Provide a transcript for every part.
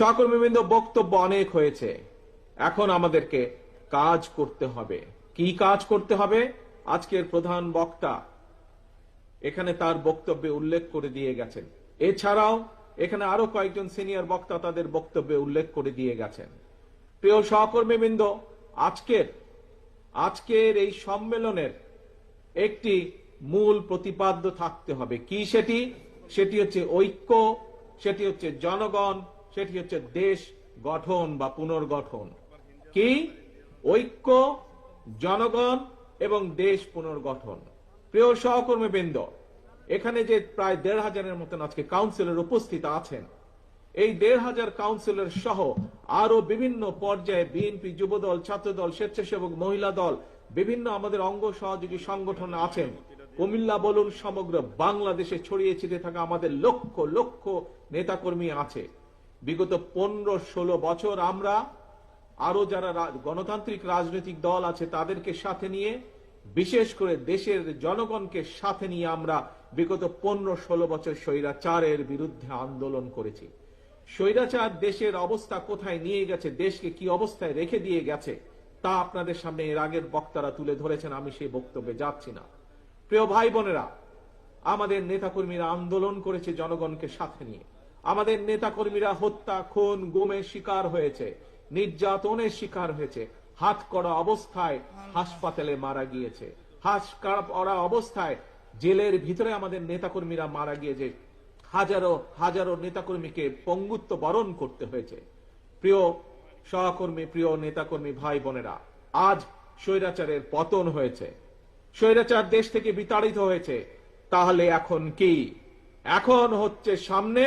সহকর্মীবৃন্দ, বক্তব্য অনেক হয়েছে। এখন আমাদেরকে কাজ করতে হবে। কি কাজ করতে হবে? আজকের প্রধান বক্তা এখানে তার বক্তব্যে উল্লেখ করে দিয়ে গেছেন। এছাড়াও এখানে আরও কয়েকজন সিনিয়র বক্তা তাদের বক্তব্যে উল্লেখ করে দিয়ে গেছেন। প্রিয় সহকর্মীবৃন্দ, আজকের আজকের এই সম্মেলনের একটি মূল প্রতিপাদ্য থাকতে হবে। কি সেটি? সেটি হচ্ছে ঐক্য, সেটি হচ্ছে জনগণ সেটি হচ্ছে দেশ গঠন বা পুনর্গঠন। কি? ঐক্য, জনগণ এবং দেশ পুনর্গঠন। প্রিয় সহকর্মীবৃন্দ, এখানে যে প্রায় দেড় হাজারের মতন আজকে কাউন্সিলর উপস্থিত আছেন, এই দেড় হাজার কাউন্সিলর সহ আরও বিভিন্ন পর্যায়ে বিএনপি যুবদল, ছাত্রদল, স্বেচ্ছাসেবক মহিলা দল, বিভিন্ন আমাদের অঙ্গ সহযোগী সংগঠন আছেন। কুমিল্লা বলুন, সমগ্র বাংলাদেশে ছড়িয়ে ছিটিয়ে থাকা আমাদের লক্ষ লক্ষ নেতাকর্মী আছে। বিগত পনেরো ষোলো বছর আমরা আরও যারা গণতান্ত্রিক রাজনৈতিক দল আছে তাদেরকে সাথে নিয়ে, বিশেষ করে দেশের জনগণকে সাথে নিয়ে আমরা বিগত পনেরো ষোলো বছর স্বৈরাচারের বিরুদ্ধে আন্দোলন করেছি। স্বৈরাচার দেশের অবস্থা কোথায় নিয়ে গেছে, দেশকে কি অবস্থায় রেখে দিয়ে গেছে, তা আপনাদের সামনে এর আগের বক্তারা তুলে ধরেছেন, আমি সেই বক্তব্যে যাচ্ছি না। প্রিয় ভাই বোনেরা, আমাদের নেতাকর্মীরা আন্দোলন করেছে জনগণকে সাথে নিয়ে। আমাদের নেতাকর্মীরা হত্যা, খুন গুমের শিকার হয়েছে নির্যাতনের শিকার হয়েছে, হাত করা অবস্থায় হাসপাতালে মারা গিয়েছে, হাস করা অবস্থায় জেলের ভিতরে আমাদের নেতাকর্মীরা মারা গিয়েছে, হাজারো হাজারো নেতাকর্মীকে পঙ্গুত্ব বরণ করতে হয়েছে। প্রিয় সহকর্মী, প্রিয় নেতাকর্মী ভাই বোনেরা, আজ স্বৈরাচারের পতন হয়েছে। স্বৈরাচার দেশ থেকে বিতাড়িত হয়েছে। তাহলে এখন কি? এখন হচ্ছে সামনে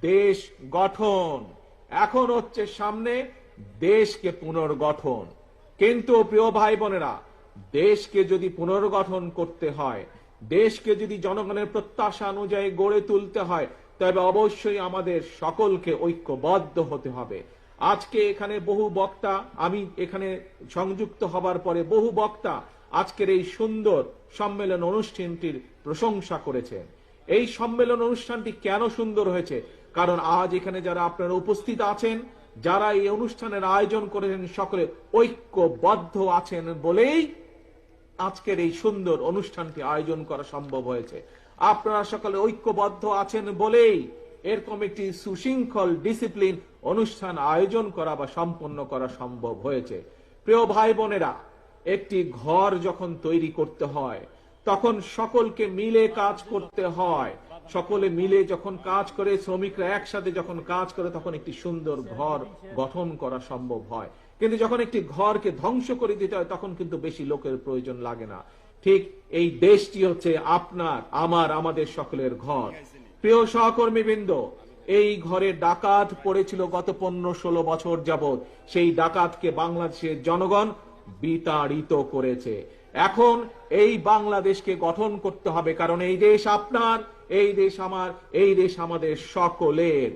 দেশ গঠন। এখন হচ্ছে সামনে দেশকে পুনর্গঠন। কিন্তু প্রিয় ভাই বোনেরা, দেশকে যদি পুনর্গঠন করতে হয়, দেশকে যদি জনগণের প্রত্যাশা অনুযায়ী গড়ে তুলতে হয়, তবে অবশ্যই আমাদের সকলকে ঐক্যবদ্ধ হতে হবে। আজকে এখানে বহু বক্তা, আমি এখানে সংযুক্ত হবার পরে বহু বক্তা আজকের এই সুন্দর সম্মেলন অনুষ্ঠানটির প্রশংসা করেছেন। এই সম্মেলন অনুষ্ঠানটি কেন সুন্দর হয়েছে? কারণ আজ এখানে যারা আপনারা উপস্থিত আছেন, যারা এই অনুষ্ঠানের আয়োজন করেছেন, সকলে ঐক্যবদ্ধ আছেন বলেই আজকের এই সুন্দর অনুষ্ঠানটি আয়োজন করা সম্ভব হয়েছে। আপনারা সকলে ঐক্যবদ্ধ আছেন বলেই এরকম একটি সুশৃঙ্খল ডিসিপ্লিন অনুষ্ঠান আয়োজন করা বা সম্পন্ন করা সম্ভব হয়েছে। প্রিয় ভাই বোনেরা, একটি ঘর যখন তৈরি করতে হয় তখন সকলকে মিলে কাজ করতে হয়। সকলে মিলে যখন কাজ করে, শ্রমিকরা একসাথে যখন কাজ করে, তখন একটি সুন্দর ঘর গঠন করা সম্ভব হয়। কিন্তু যখন একটি ঘরকে ধ্বংস করে দিতে হয়, তখন কিন্তু বেশি লোকের প্রয়োজন লাগে না। ঠিক এই দেশটি হচ্ছে আপনার, আমার, আমাদের সকলের ঘর। প্রিয় সহকর্মীবৃন্দ, এই ঘরে ডাকাত পড়েছিল গত পনেরো ষোলো বছর যাবৎ। সেই ডাকাতকে বাংলাদেশের জনগণ বিতাড়িত করেছে। এখন এই বাংলাদেশকে গঠন করতে হবে, কারণ এই দেশ আপনার, এই দেশ আমার, এই দেশ আমাদের সকলের।